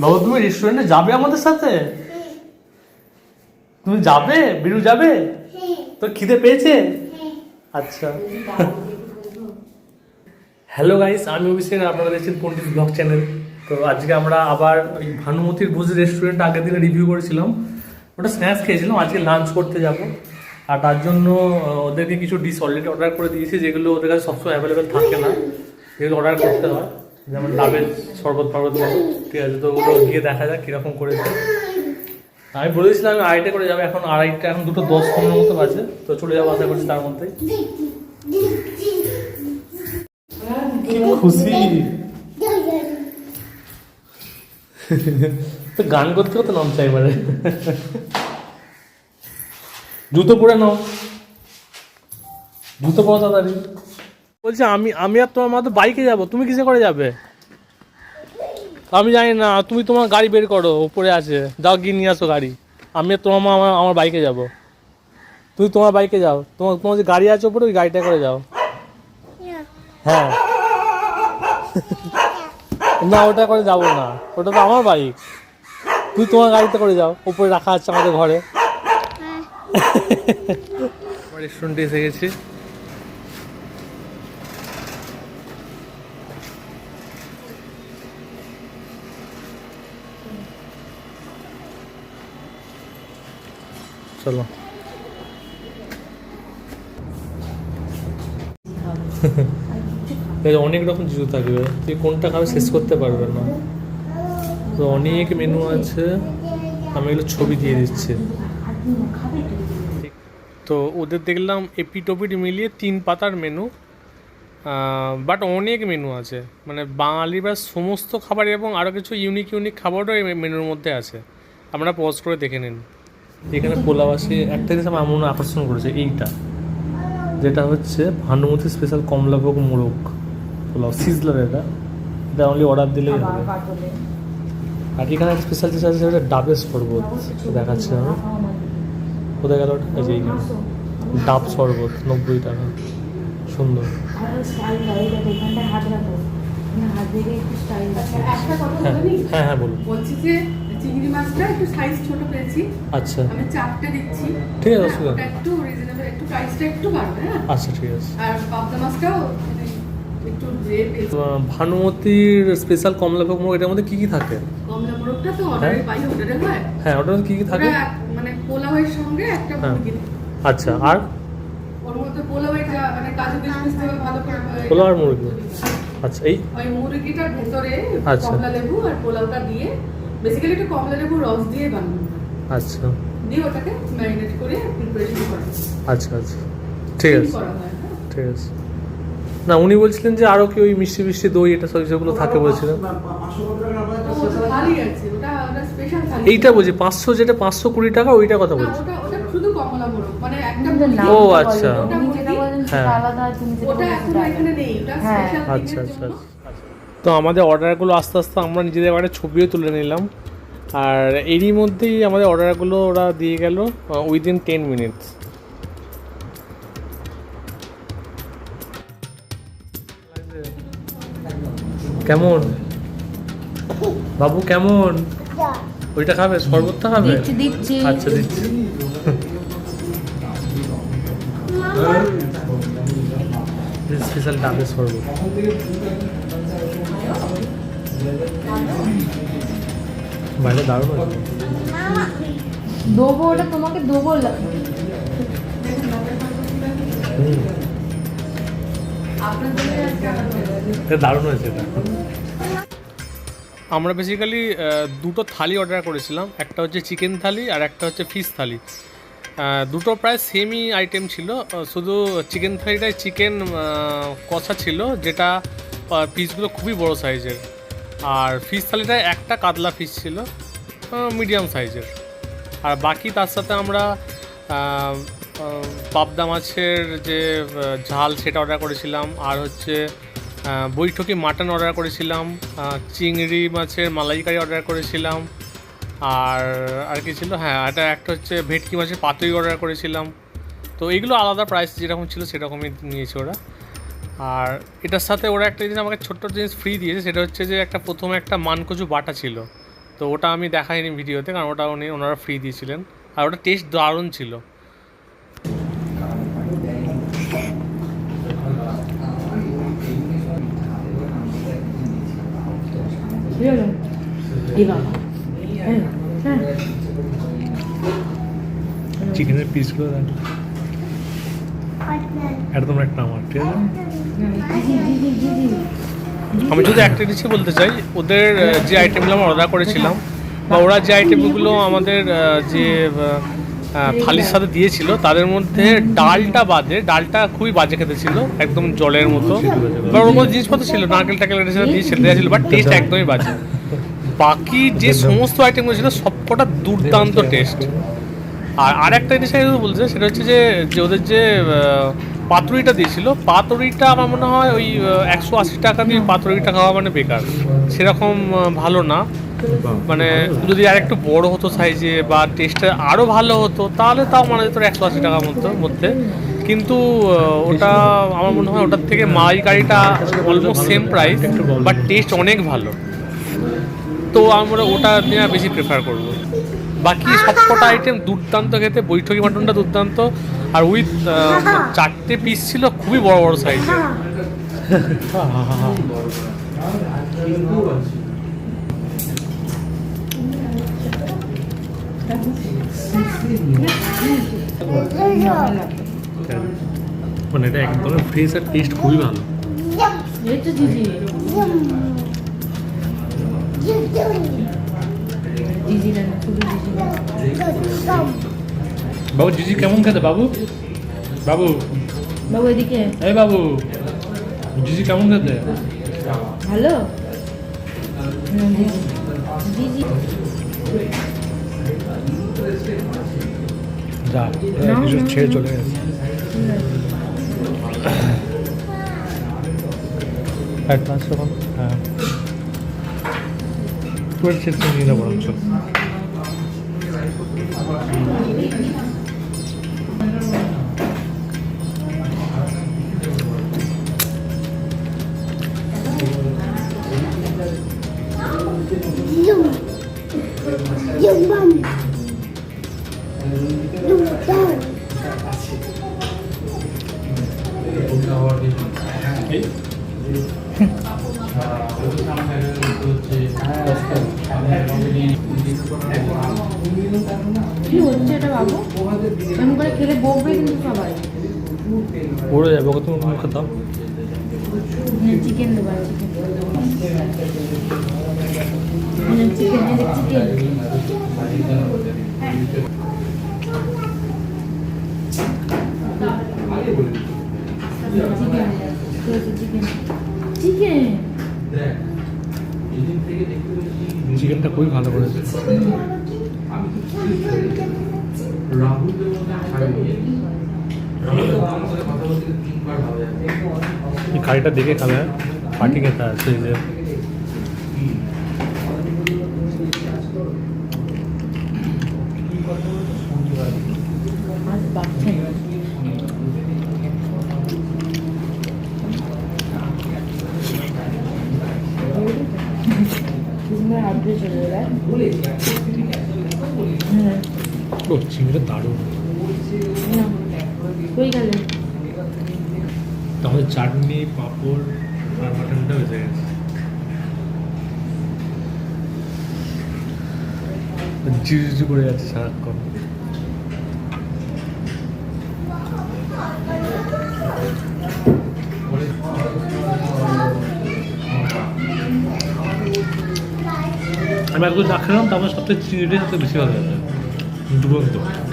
বাবু তুমি রেস্টুরেন্টে যাবে আমাদের সাথে? তুমি যাবে? বিরু যাবে? তোর খিদে পেয়েছে? আচ্ছা। হ্যালো গাইস আমি অভিষেক আর আপনারা দেখছেন পন্ডিত ব্লগ চ্যানেল তো আজকে আমরা আবার ওই ভানুমতির ভোজ রেস্টুরেন্ট আগের দিনে রিভিউ করেছিলাম। ওটা স্ন্যাক্স খেয়েছিলাম আজকে লাঞ্চ করতে যাব। আর তার জন্য ওদেরকে কিছু ডিশ অলরেডি অর্ডার করে দিয়েছি যেগুলো ওদের কাছে সবসময় অ্যাভেলেবেল থাকে না। যেগুলো অর্ডার করতে হয়। যেমন ডাবের শরবত ফরবত বলো, ঠিক আছে তো ওগুলো গিয়ে দেখা যাক কীরকম করেছে। আমি বলেছিলাম আমি আড়াইটা করে যাব এখন আড়াইটা এখন দুটো দশ পনেরো মতো আছে তো চলে যাব আশা করছি তার মধ্যে খুশি। তো গান করতে করতে নামছে এবারে জুতো পরে নাও। জুতো পরো তাড়াতাড়ি। বলছে আমি আমি আর তোমার মা তো বাইকে যাব তুমি কিসে করে যাবে? আমি জানি না তুমি তোমার গাড়ি বের করো উপরে আছে যাও গিয়ে নিয়ে আসো গাড়ি। আমি আর তোমার মা আমার আমার বাইকে যাব। তুমি তোমার বাইকে যাও তোমার তোমার যে গাড়ি আছে উপরে ওই গাড়িটা করে যাও। হ্যাঁ। না ওটা করে যাব না ওটা তো আমার বাইক। তুই তোমার গাড়িতে করে যাও উপরে রাখা আছে আমাদের ঘরে। রেস্টুরেন্টে এসে গেছি। চলো। অনেক রকম জুতো থাকবে। তুই কোনটা খাবে শেষ করতে পারবে না। তো অনেক মেনু আছে। আমি এগুলো ছবি দিয়ে দিচ্ছি। তো ওদের দেখলাম এপিটোপিট মিলিয়ে তিন পাতার মেনু বাট অনেক মেনু আছে। মানে বাঙালি বা সমস্ত খাবার এবং আরও কিছু ইউনিক ইউনিক খাবারও এই মেনুর মধ্যে আছে। আপনারা পজ করে দেখে নিন। এখানে পোলাও আছে একটা জিনিস আমার মনে আকর্ষণ করেছে এইটা। যেটা হচ্ছে ভানুমতি স্পেশাল কমলাভোগ মোরগ পোলাও। সিজলার এটা। এটা অনলি অর্ডার দিলেই হবে। আর এখানে একটা স্পেশাল জিনিস আছে সেটা ডাবের শরবত। দেখাচ্ছে আমি। কোথায় গেল ওটা? এই যে এইখানে। ডাব শরবত নব্বই টাকা। সুন্দর। হয় একটা কথা হ্যাঁ। হ্যাঁ হ্যাঁ বলুন। বলছি যে চিংড়ি মাছটা একটু সাইজ ছোট পেয়েছি। আচ্ছা। আমি চারটে দিচ্ছি। ঠিক আছে, হ্যাঁ, অসুবিধা ওটা একটু রিজনেবল একটু প্রাইসটা একটু বাড়বে হ্যাঁ। আচ্ছা ঠিক আছে। আর পাবদা মাছটাও ভানুমতির স্পেশাল কমলাভোগ মোরগ এটার মধ্যে কী কী থাকে? কমলা তো অর্ডারে পাই অর্ডারে হয়। হ্যাঁ মধ্যে কী কী থাকে? মানে পোলাওয়ের সঙ্গে একটা হ্যাঁ। মুরগি আচ্ছা আর? ওর মধ্যে পোলাওয়ের মানে কাজু কিশমিশ থেকে ভালো করে মুরগি। আচ্ছা এই? ওই মুরগিটার ভেতরে আচ্ছা। কমলা লেবু আর পোলাওটা দিয়ে বেসিক্যালি একটু কমলা লেবু রস দিয়ে বানানো আচ্ছা দিয়ে ওটাকে ম্যারিনেট করে প্রিপারেশন করা হয়। আচ্ছা আচ্ছা ঠিক আছে হয়। ঠিক আছে না উনি বলছিলেন যে আরও কি ওই মিষ্টি মিষ্টি দই এটা সব যেগুলো থাকে বলছিলেন। এইটা বলছি পাঁচশো যেটা পাঁচশো কুড়ি টাকা ওইটা কথা বলছি ওটা- ওটা শুধু কমলা মোরগ, মানে ও, আচ্ছা। হ্যাঁ। আলাদা আর তুমি যেটা ওটা বলেন এখনও সেটা এখানে আলাদা। নেই, ওটা হ্যাঁ। আচ্ছা আচ্ছা। তো আমাদের অর্ডারগুলো আস্তে আস্তে আমরা নিজেদের বাড়ির ছবিও তুলে নিলাম। আর এরই মধ্যেই আমাদের অর্ডারগুলো ওরা দিয়ে গেল উইদিন টেন মিনিটস কেমন? বাবু কেমন? ওইটা খাবে শরবতটা খাবে? আচ্ছা দিচ্ছি। স্পেশাল ডাবের শরবত। বাইরে দারুণ আছে দেবো ওটা তোমাকে দেবো দারুণ হয়েছে এটা। আমরা বেসিক্যালি দুটো থালি অর্ডার করেছিলাম। একটা হচ্ছে চিকেন থালি আর একটা হচ্ছে ফিশ থালি। দুটো প্রায় সেমই আইটেম ছিল। শুধু চিকেন থালিটায় চিকেন কষা ছিল যেটা পিসগুলো খুবই বড় সাইজের আর ফিশ থালিটায় একটা কাতলা ফিশ ছিল মিডিয়াম সাইজের আর বাকি তার সাথে আমরা পাবদা মাছের যে ঝাল সেটা অর্ডার করেছিলাম, আর হচ্ছে বৈঠকি মাটন অর্ডার করেছিলাম চিংড়ি মাছের মালাইকারি অর্ডার করেছিলাম, আর আর কি ছিল? হ্যাঁ এটা একটা হচ্ছে ভেটকি মাছের পাতুই অর্ডার করেছিলাম। তো এগুলো আলাদা প্রাইস যেরকম ছিল সেরকমই নিয়েছে ওরা। আর এটার সাথে ওরা একটা জিনিস আমাকে ছোট্ট জিনিস ফ্রি দিয়েছে সেটা হচ্ছে যে একটা প্রথমে একটা মানকচু বাটা ছিল। তো ওটা আমি দেখাইনি ভিডিওতে কারণ ওটা উনি ওনারা ফ্রি দিয়েছিলেন। আর ওটা টেস্ট দারুণ ছিল। চিকেনের পিসগুলো দেন একদম একটা আমার ঠিক আছে? আমি যদি একটা জিনিসই বলতে চাই ওদের যে আইটেমগুলো আমরা অর্ডার করেছিলাম বা ওরা যে আইটেমগুলো আমাদের যে থালির সাথে দিয়েছিল তাদের মধ্যে ডালটা বাদে ডালটা খুবই বাজে খেতে ছিল একদম জলের মতো। বা ওর মধ্যে জিনিসপত্র ছিল নারকেল টাকেল এটা সেটা দিয়েছিল দেওয়া ছিল বাট টেস্ট একদমই বাজে। বাকি যে সমস্ত আইটেমগুলো ছিল সবকটা দুর্দান্ত টেস্ট আর আরেকটা জিনিস আমি বলতে সেটা হচ্ছে যে যে ওদের যে পাতুরিটা দিয়েছিল। পাতুরিটা আমার মনে হয় ওই একশো আশি টাকা দিয়ে পাতুরিটা খাওয়া মানে বেকার। সেরকম ভালো না। মানে যদি আর একটু বড় হতো সাইজে বা টেস্টটা আরও ভালো হতো, তাহলে তাও মানে যেত একশো আশি টাকার মতো, মধ্যে। কিন্তু ওটা আমার মনে হয় ওটার থেকে মালাইকারিটা almost same price but taste অনেক ভালো। তো আমরা ওটা নিয়ে বেশি প্রেফার করব। বাকি সবকটা আইটেম দুর্দান্ত খেতে, বৈঠকি মাটনটা দুর্দান্ত। আর উইথ চারটে পিস ছিল খুবই বড় বড় সাইজ মানে এটা একদম ফ্রেশ আর টেস্ট খুবই ভালো তো দিদি বাবু জিজি কেমন খেতে? বাবু? বাবু। বাবু এদিকে। এই বাবু জিজি কেমন খেতে? ভালো? যা কিছু ছেড়ে চলে গেছে। অ্যাডভান্স তখন হ্যাঁ। নিয়ে নেব বরঞ্চ কি হচ্ছে এটা বাবু এমন করে খেলে বকবে কিন্তু সবাই পড়ে যাবে ওকে তুমি মুখে দাও চিকেন দেবো chicken chicken chicken chicken chicken চিকেনটা খুবই ভালো করেছে। এই কারিটা দেখে খাবে। পাটি খেতে আছে যে আজ বাচ্চা হাত দিয়ে চলে গেলে হ্যাঁ ও চিংড়িটা দারুণ। তাহলে চাটনি পাঁপড় আর মাটনটা বেঁচে গেছে জিউ করে যাচ্ছে সারাক্ষণ। আমি একবার চা খেলাম তারপর সবথেকে চিংড়িটাই সবথেকে বেশি ভালো লাগে। 두 번 더.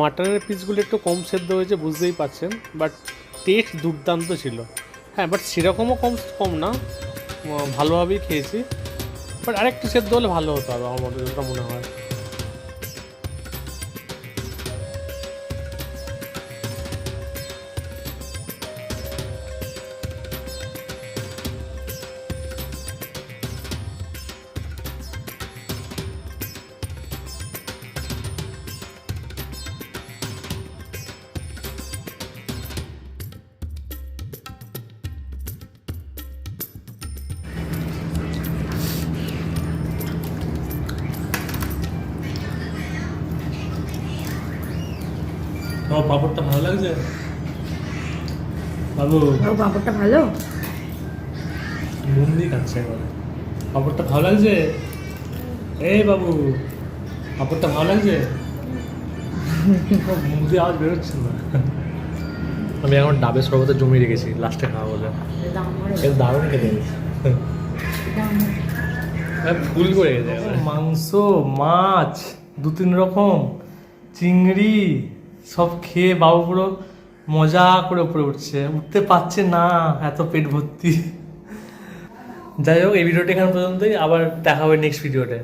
মাটনের পিসগুলো একটু কম সেদ্ধ হয়েছে, বুঝতেই পারছেন বাট টেস্ট দুর্দান্ত ছিল। হ্যাঁ বাট সেরকমও কম কম না ভালোভাবেই খেয়েছি বাট আরেকটু সেদ্ধ হলে ভালো হতো আমার যেটা মনে হয়। তোমার পাপড়টা ভালো লাগছে? বাবু। পাঁপড়টা ভালো? নুন দিয়ে খাচ্ছে এবার। পাপড়টা ভালো লাগছে? এই বাবু পাপড়টা ভালো লাগছে? মুখ দিয়ে আওয়াজ বেরোচ্ছে না। আমি এখন ডাবের সর্বতে জমিয়ে রেখেছি লাস্টে খাওয়া বলে। এটা দারুণ খেতে ফুল করে গেছে। মাংস মাছ দু তিন রকম চিংড়ি সব খেয়ে বাবু পুরো মজা করে উপরে উঠছে। উঠতে পারছে না, এত পেট ভর্তি। যাই হোক, এই ভিডিওটা এখানে পর্যন্তই। আবার দেখা হবে নেক্সট ভিডিওতে